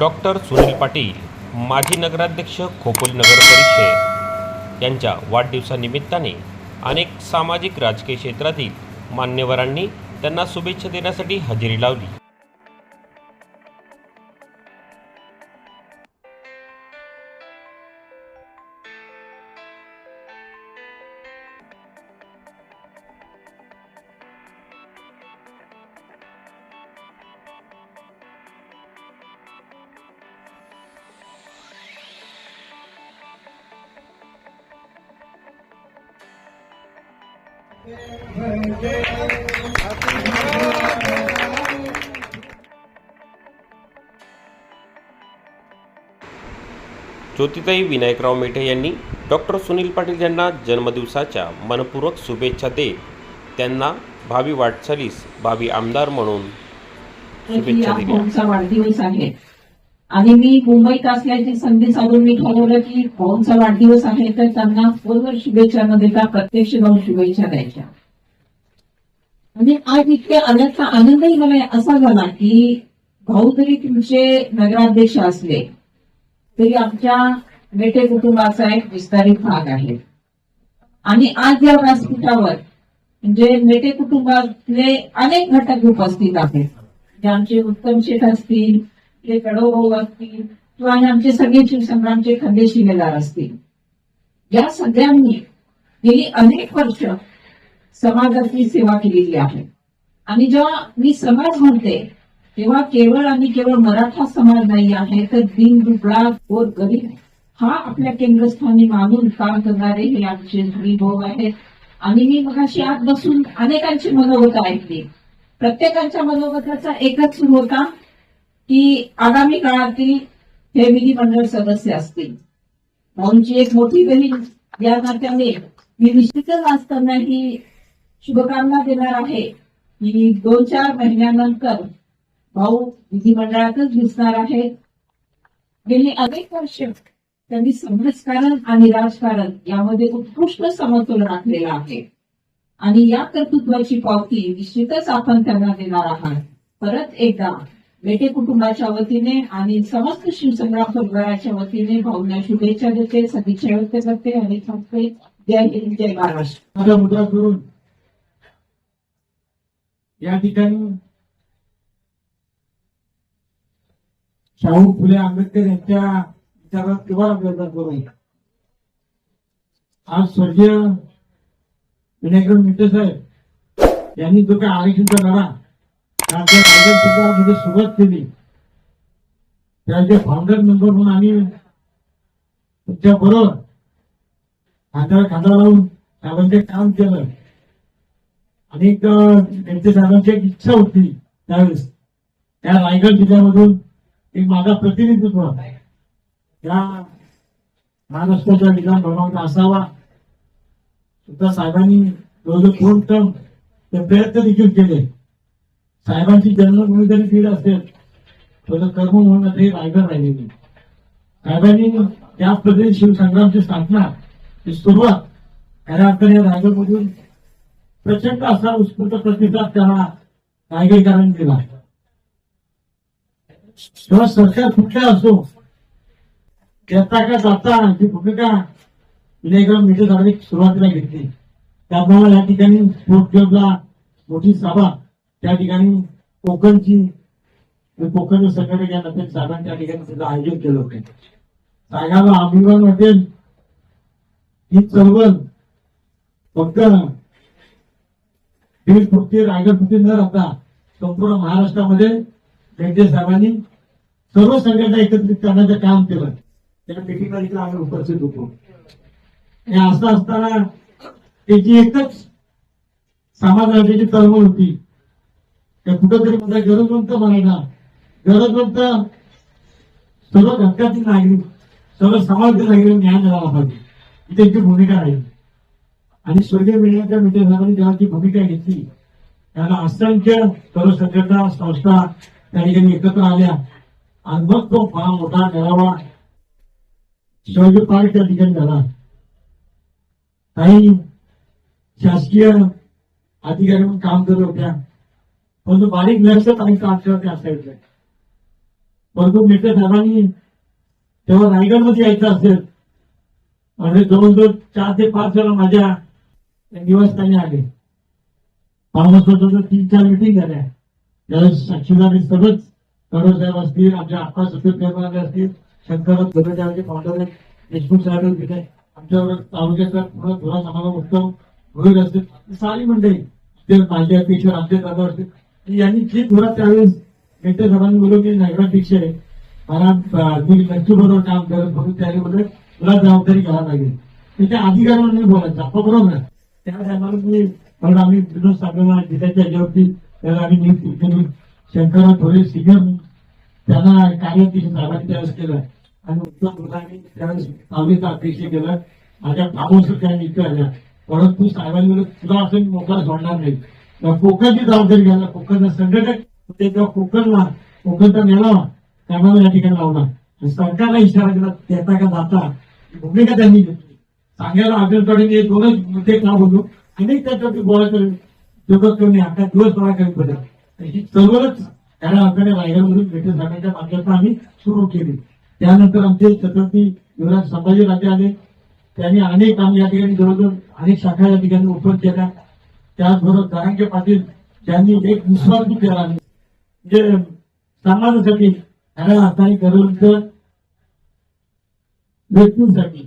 Doctor Sunil Patil माजी नगराध्यक्ष खोपोली नगर परिषद यांच्या वाढदिवसानिमित्ताने अनेक सामाजिक राजकीय क्षेत्रातील मान्यवरांनी त्यांना शुभेच्छा देण्यासाठी हजेरी लावली. ज्योतिताई विनायकराव मेठे यांनी डॉक्टर सुनील पाटील यांना जन्मदिवसाच्या मनपूर्वक शुभेच्छा देत त्यांना भावी वाटचालीस भावी आमदार म्हणून शुभेच्छा दिल्या. वाढदिवस आहे. आणि मी मुंबईत असल्याची संधी साधून मी ठरवलं की भाऊंचा वाढदिवस आहे तर त्यांना फोनवर शुभेच्छा न देता प्रत्यक्ष जाऊन शुभेच्छा द्यायच्या. म्हणजे आज इतके अनेकचा आनंदही मला असा झाला की भाऊ जरी तुमचे नगराध्यक्ष असले तरी आमच्या मेटे कुटुंबाचा एक विस्तारित भाग आहे. आणि आज या व्यासपीठावर म्हणजे मेटे कुटुंबातले अनेक घटक उपस्थित आहेत. जे आमचे उत्तम शेठ असतील ते कडोभाऊ असतील किंवा आमचे सगळे शिवसंग्रामचे खंदे शिलेदार असतील. या सगळ्यांनी गेली अनेक वर्ष समाजाची सेवा केलेली आहे. आणि जेव्हा मी समाज म्हणते तेव्हा केवळ आणि केवळ मराठा समाज नाही आहे तर दिन दुबळा गोर गरीब हा आपल्या केंद्रस्थानी मानून काम करणारे हे आमचे भाऊ आहेत. आणि मी मगाशी आत बसून अनेकांची मनोगत ऐकली. प्रत्येकाच्या मनोगताचा एकच सुरू होता की आगामी काळातील हे विधिमंडळ सदस्य असतील. भाऊंची एक मोठी बहीण या नात्याने मी निश्चितच आज त्यांना ही शुभकामना देणार आहे. की दोन चार महिन्यानंतर भाऊ विधिमंडळातच दिसणार आहेत गेली अनेक वर्ष त्यांनी समाजकारण आणि राजकारण यामध्ये उत्कृष्ट समतोल राखलेला आहे. आणि या कर्तृत्वाची पावती निश्चितच आपण त्यांना देणार आहात. परत एकदा बेटे कुटुंबाच्या वतीने आणि समस्त शिवसंग्राम परिवाराच्या वतीने भाऊंना शुभेच्छा देते सदिच्छा व्यक्त करते आणि सांगते जय हिंद जय महाराष्ट्र. माझा मुद्दा करून या ठिकाणी शाहू फुले आंबेडकर यांच्या विचारात किंवा व्यवहार करून आज स्वर्गीय विनायकर मिटे साहेब यांनी जो काही आरक्षणचा लढा त्यांच्या रायगड जिल्ह्यामध्ये सुरुवात केली. त्यांचे फाउंडर मेंबर म्हणून आम्ही तुमच्या बरोबर खांद्याला खांदा लावून साहेबांचे काम केलं. आणि त्यांच्या साहेबांची एक इच्छा होती त्यावेळेस. त्या रायगड जिल्ह्यामधून एक माझा प्रतिनिधित्व या महाराष्ट्राच्या विधान भवनामध्ये असावा. सुद्धा साहेबांनी जवळजवळ दोन टर्म ते प्रयत्न देखील केले. साहेबांची जन्मभूमी जरी बीड असेल तर कर्म म्हणून ते रायगड राहिलेली साहेबांनी त्या प्रदेश शिवसंग्रामची स्थापना ही सुरुवात खऱ्या अर्थाने रायगडमधून प्रचंड असा उत्स्फूर्त प्रतिसाद त्याला रायगडकरांनी दिला. तेव्हा सरकार कुठल्या असो येता का जाता जी भूमिका विनायकराव मिठे साहेबांनी सुरुवातीला घेतली. त्यामुळे या ठिकाणी स्पोर्ट क्लबला मोठी सभा त्या ठिकाणी कोकणची कोकण संघटक या नवीन साधारण त्या ठिकाणी सुद्धा आयोजन केलं होतं. सांगायला अभिमान वाटेल ही चळवळ फक्त बीड पुरती रायगड पुरती न राहता संपूर्ण महाराष्ट्रामध्ये त्यांच्या साहेबांनी सर्व संघटना एकत्रित करण्याचं काम केलं. त्या मिटिंगला देखील आम्ही उपस्थित होतो. आणि असं असताना त्याची एकच समाजाची चळवळ होती. त्या कुठंतरी माझा गरजवंत म्हणायला गरजवंत सर्व घटकातील नागरिक सर्व समाजातील नागरिक न्याय मिळाला पाहिजे. ही त्यांची भूमिका राहील आणि स्वर्गीय मिळण्याच्या मित्र साहेबांनी जेव्हा ती भूमिका घेतली त्याला असंख्य सर्व संघटना संस्था त्या ठिकाणी एकत्र आल्या. आणि मग तो फार मोठा मेळावा शिवाजी पार्क त्या ठिकाणी झाला. काही शासकीय अधिकारी म्हणून काम करत होत्या. परंतु बारीक लक्षात आणि काम करत असायचं परंतु मित्र साहेबांनी तेव्हा रायगडमध्ये यायचं असेल आणि जवळजवळ चार ते पाच वेळा माझ्या निवासस्थानी आले. फार्मास्युटिकल तीन चार मिटिंग झाल्या. त्यावेळेस साक्षीदारी सगळंच कडव साहेब असतील आमच्या आप्पा सत्य असतील शंकर गणेश फाउंडर देशमुख साहेब तिथे आमच्यावर तालुक्याचा पुढे थोडा समाजा उत्तम होईल असतील सारी मंडळी ते माझे अध्यक्ष आमचे दादा असतील. यांनी जी थोडा त्यावेळेस मेटे साहेबांनी बोललो की नगराध्यक्ष आहे मला अं, मी नक्की बरोबर काम करत म्हणून त्याने बोलले तुला जबाबदारी घ्यावा लागेल. त्याच्या अधिकाऱ्यांना नाही बोलायचं आपण बरोबर आहे त्या टायमाला मी कारण आम्ही विनोद साहेबांना जिल्ह्याच्या याच्यावरती त्याला आम्ही नियुक्ती केली. शंकरराव थोडे सिनियर त्यांना कार्याध्यक्ष साहेबांनी त्यावेळेस केलं. आणि उत्तम मुलांनी त्यावेळेस दहावीचा अध्यक्ष केला. माझ्या कामोस त्या नियुक्त परंतु साहेबांनी तुला असं मोकळा सोडणार नाही तेव्हा कोकणची जबाबदारी घ्यायला कोकणचा संघटक ते तेव्हा कोकणला कोकणचा मेळावा त्यांना या ठिकाणी लावला आणि सरकारला इशारा केला देता का जाता? भूमिका त्यांनी घेतली. सांगायला आग्रह मी दोनच मुद्दे का बोललो अनेक त्याच्यावरती बोलायचं जगत कमी आता दिवस मला कमी पडेल. ही चळवळच त्याला अर्थाने रायगडमधून भेटत जाण्याच्या माध्यमातून आम्ही सुरू केली. त्यानंतर आमचे छत्रपती युवराज संभाजी राजे आले. त्यांनी अनेक आम्ही या ठिकाणी जवळजवळ अनेक शाखा या ठिकाणी ओपन केल्या. त्याचबरोबर दारांगे पाटील त्यांनी एक निस्वार्थी केला म्हणजे समाजासाठी त्याला हाताने गरज व्यक्तींसाठी.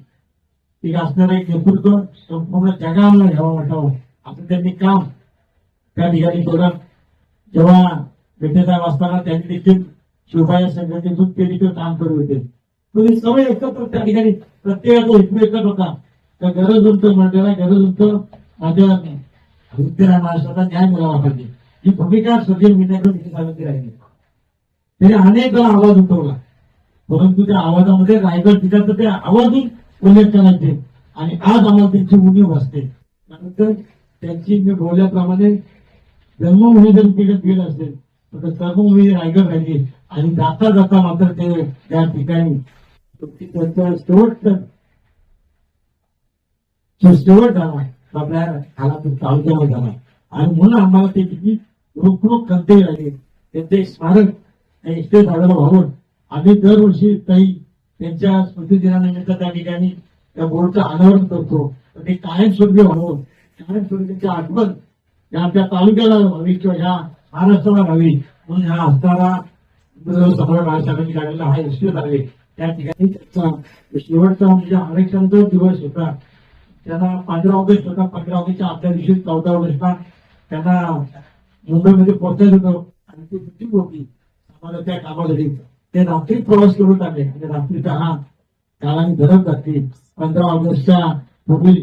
एक असणारं एक नेतृत्व संपूर्ण जगाला घ्यावा वाटावं. आपण त्यांनी काम त्या ठिकाणी केलं जेव्हा भेटेसाहेब असताना त्यांनी देखील शिवबाई संघटनेतून ते देखील काम करत होते. तुम्ही सवय एकत्र त्या ठिकाणी प्रत्येकाचा हेतू एकच होता. तर गरज होतं मंडळाला गरज होतं माझ्या विद्यालय महाराष्ट्राला न्याय मिळावा पाहिजे. ही भूमिका सजीव विनायक सांगितली राहिली. त्याने अनेक आवाज उठवला. परंतु त्या आवाजामध्ये रायगड जिल्ह्याचा ते आवाजून उल्लेख करायचे आणि आज आम्हाला त्यांची उणीव असते. त्यानंतर त्यांची मी बोलल्याप्रमाणे जन्मभूमी जर तिकडे गेलं असेल तर कर्मभूमी रायगड राहिली. आणि जाता जाता मात्र ते त्या ठिकाणी त्यांचा शेवट शेवट झाला आपल्या खालातून तालुक्यावर झाला आणि म्हणून आम्हाला ते किती रोखरोख करते राहिले त्यांचे स्मारक इथे झालेलं व्हावं आम्ही दरवर्षी काही त्यांच्या स्मृतिदिनानिमित्त त्या ठिकाणी त्या बोर्डचं अनावरण करतो. ते कायमस्वरूपी व्हावं कायमस्वरूपी त्यांची आठवण या आपल्या तालुक्याला व्हावी किंवा ह्या महाराष्ट्राला व्हावी म्हणून ह्या असणारा सम्राट महाराष्ट्राने काढलेला हा यशस्वी झाले त्या ठिकाणी त्याचा शेवटचा म्हणजे आरक्षणचा दिवस होता. त्यांना पंधरा ऑगस्ट होता पंधरा ऑगस्टच्या आदल्या दिवशी चौदा ऑगस्टला त्यांना मुंबईमध्ये पोहोचायचं होतं आणि ती सुट्टी होती आम्हाला त्या कामासाठी. ते रात्री प्रवास करून आले आणि रात्रीचा हा काळाने धरत जाते. पंधरा ऑगस्टच्या पूर्वी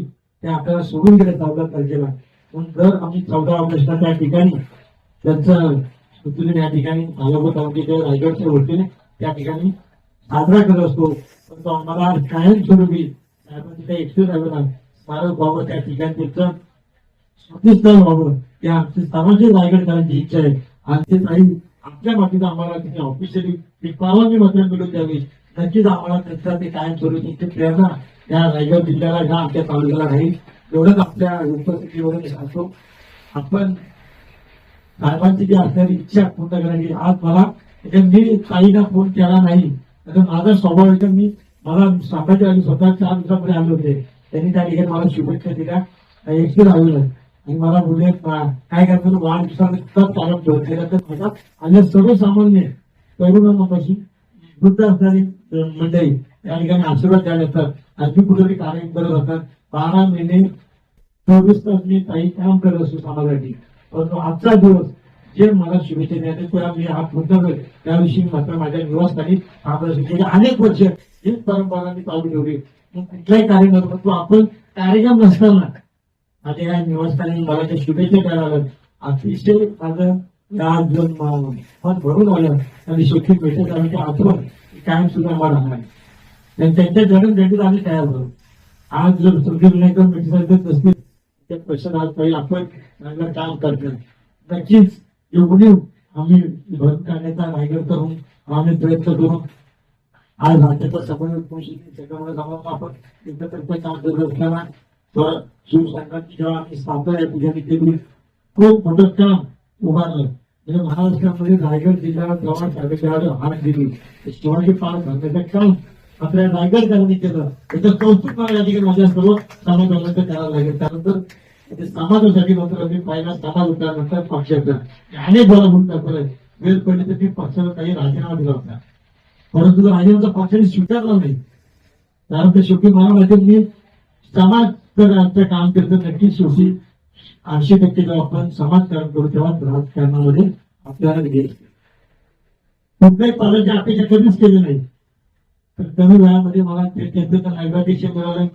ते आपल्याला सोडून गेले चौदा तारखेला. म्हणून दर आम्ही चौदा ऑगस्टला त्या ठिकाणी त्यांचं स्मृतीने या ठिकाणी भालापूर आमच्या रायगडच्या वतीने त्या ठिकाणी साजरा करत असतो. परंतु आम्हाला कायमस्वरूपी साहेबांनी काही एक्सप्रेस राहिलं स्मारक बाबा त्या ठिकाणी त्यांचं स्मृतीस्थळ व्हावं हे आमची सामाजिक रायगड करायची इच्छा आहे. आणि ते काही आमच्या मातीत आम्हाला तिथे ऑफिशियली ती परवानगी मात्र मिळून द्यावी. नक्कीच आम्हाला त्यांचा ते कायम स्वरूपी ते प्रेरणा या रायगड जिल्ह्याला ह्या आमच्या तालुक्याला राहील एवढंच आपल्या उपस्थितीवरून सांगतो. आपण साहेबांची जी असणारी इच्छा पूर्ण करायची आज मला म्हणजे मी ताईला फोन केला नाही. माझा स्वभाव एकदम मी मला सांगायचे आणि स्वतः चार दिवसापुढे आले होते. त्यांनी त्या ठिकाणी मला शुभेच्छा दिल्या. एकटी लावलं आणि मला बोलले काय करतो वाढदिवसाला चालत ठेवते तर माझा आणि सर्वसामान्य तरुणांपाशी वृद्ध असणारी मंडळी या ठिकाणी आशीर्वाद द्यायला असतात आणखी कुठेतरी कार्य करत असतात बारा महिने चोवीस तास मी काही काम करत असतो समाजासाठी. परंतु आजचा दिवस जे मला शुभेच्छा द्यायचे किंवा मी हा मुद्दा त्याविषयी मात्र माझ्या निवासस्थानी अनेक वर्ष हीच परंपरा मी चालू ठेवली. कुठलाही कार्यक्रम करतो आपण कार्यक्रम नसताना आता या निवासस्थानी मला त्या शुभेच्छा द्यायला अतिशय माझं या जण मन भरून आलं. आणि सुखी भेटत आम्ही आठवण कायम सुद्धा मला राहणार आणि त्यांच्या जन्म भेटीत आम्ही तयार होतो. आज जर सुखी विनायकर भेटीसारखं नसतील त्या प्रश्न आज पहिले आपण चांगलं काम करतो नक्कीच एवढी आम्ही भर काढण्याचा रायगड करून आम्ही प्रयत्न करू आज राज्याचा समन्वय त्याच्यामुळे जाऊन आपण एकत्र काम करत असताना तर शिवसंघाची जेव्हा आम्ही स्थापना या ठिकाणी केली खूप मोठं काम उभारलं म्हणजे महाराष्ट्रामध्ये रायगड जिल्ह्यावर जेव्हा साडेचार हात दिली. शिवाजी पार्क घालण्याचं काम आपल्या रायगडकरांनी केलं त्याचं कौतुक मला या ठिकाणी माझ्या सर्व समाजामध्ये करायला लागेल. त्यानंतर ते समाजासाठी मात्र आम्ही पहिला समाज होता नंतर पक्षाचा. अनेक बरं म्हणून दाखवलं वेळ पडली तर मी पक्षाला काही राजीनामा दिला होता. परंतु तो पक्षाने स्वीकारला नाही कारण ते शेवटी मला माहिती मी समाज करायचं काम करतो नक्की शेवटी ऐंशी टक्के जेव्हा आपण समाजकारण करू तेव्हा राजकारणामध्ये आपल्याला गेल कुठल्याही पदाची अपेक्षा कधीच केली नाही. तर कमी वेळामध्ये मला ते त्यांचं नैराध्यक्ष मिळालं.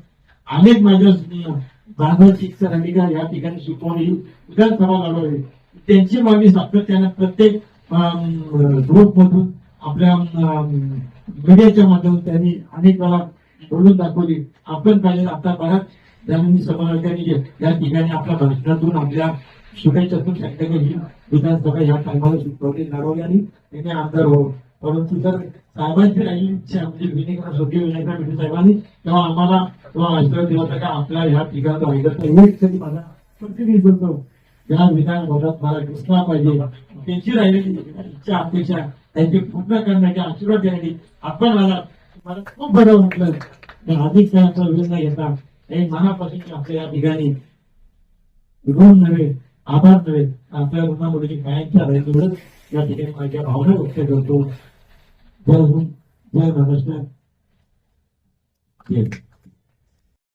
अनेक माझ्या बांधव शिक्षण अधिकार या ठिकाणी शिकवणी विधानसभा लढवली. त्यांची मागणी सातत्यानं प्रत्येक ग्रुपमधून आपल्या मीडियाच्या माध्यमातून त्यांनी अनेक वेळा बोलून दाखवली. आपण पाहिजे आता बघा त्यांनी समाजाने या ठिकाणी आपल्या भाषणातून आपल्या शुभेच्छातून शक्य केली. विधानसभा या टायमाला शिकवली लढवली आणि त्याने आमदार हो परंतु जर साहेबांची राहिली इच्छा म्हणजे विनिकरण स्वर्गीय विनायकराव मेटे साहेबांनी तेव्हा आम्हाला तेव्हा आश्रय दिला होता का आपल्या ह्या ठिकाणी राहिलं एक तरी माझा प्रतिनिधी करतो या विधानभवनात मला दिसला पाहिजे त्यांची राहिलेली इच्छा अपेक्षा त्यांची पूर्ण करण्याचे आशीर्वाद देण्याची आपण मला मला खूप बरं वाटलं. तर अधिक त्याचा वेळ न घेता. हे मनापासून आपल्या या ठिकाणी ऋण नव्हे आभार नव्हे आपल्या ऋणामध्ये कायमच्या राहील या ठिकाणी माझ्या भावना व्यक्त करतो. जय हिंद जय महाराष्ट्र.